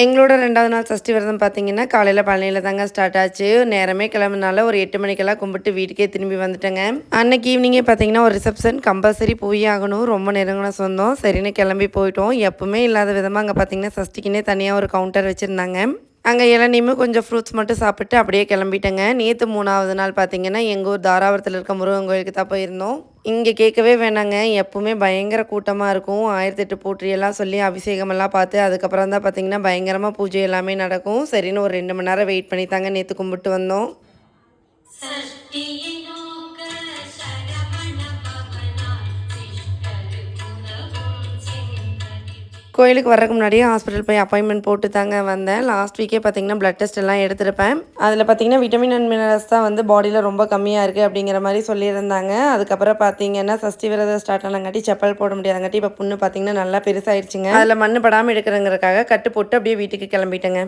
எங்களோட ரெண்டாவது நாள் சஷ்டி விரதம் பார்த்தீங்கன்னா காலையில் பழனியில் தாங்க ஸ்டார்ட் ஆச்சு. நேரமே கிளம்புனால ஒரு எட்டு மணிக்கெல்லாம் கும்பிட்டு வீட்டுக்கே திரும்பி வந்துட்டேங்க. அன்னைக்கு ஈவினிங்கே பார்த்தீங்கன்னா ஒரு ரிசப்ஷன் கம்பல்சரி போய் ஆகணும். ரொம்ப நெருங்கின சொந்தம். சரின்னு கிளம்பி போயிட்டோம். எப்பவுமே இல்லாத விதமாக அங்கே பார்த்தீங்கன்னா சஷ்டிக்குன்னே தனியாக ஒரு கவுண்டர் வச்சுருந்தாங்க. அங்கே இளநியுமே கொஞ்சம் ஃப்ரூட்ஸ் மட்டும் சாப்பிட்டு அப்படியே கிளம்பிட்டேங்க. நேற்று மூணாவது நாள் பார்த்தீங்கன்னா எங்கள் ஊர் தாராபுரத்தில் இருக்க முருகன் கோயிலுக்கு தான் போயிருந்தோம். இங்கே கேட்கவே வேணாங்க. எப்பவுமே பயங்கர கூட்டமாக இருக்கும். ஆயிரத்தெட்டு போற்றியெல்லாம் சொல்லி அபிஷேகமெல்லாம் பார்த்து அதுக்கப்புறம் தான் பார்த்தீங்கன்னா பயங்கரமாக பூஜை எல்லாமே நடக்கும். சரின்னு ஒரு ரெண்டு மணி நேரம் வெயிட் பண்ணி தாங்க நேற்று கும்பிட்டு வந்தோம். கோயிலுக்கு வரக்கு முன்னாடியே ஹாஸ்பிட்டல் போய் அப்பாயின்மெண்ட் போட்டு தாங்க வந்தேன் லாஸ்ட் வீக்கே பார்த்தீங்கன்னா ப்ளட் டெஸ்ட் எல்லாம் எடுத்திருப்பேன். அதில் பார்த்தீங்கன்னா விட்டமின் அண்ட் மினரல்ஸ் தான் வந்து பாடியில் ரொம்ப கம்மியாக இருக்குது அப்படிங்கிற மாதிரி சொல்லியிருந்தாங்க. அதுக்கப்புறம் பார்த்தீங்கன்னா சஷ்டி விரதம் ஸ்டார்ட் ஆனங்காட்டி செப்பல் போட முடியாதங்காட்டி இப்போ புண்ணு பார்த்தீங்கன்னா நல்லா பெருசாயிடுச்சுங்க. அதில் மண்ணு படாமல் எடுக்கிறங்கிறக்காக கட்டு போட்டு அப்படியே வீட்டுக்கு கிளம்பிட்டேங்க.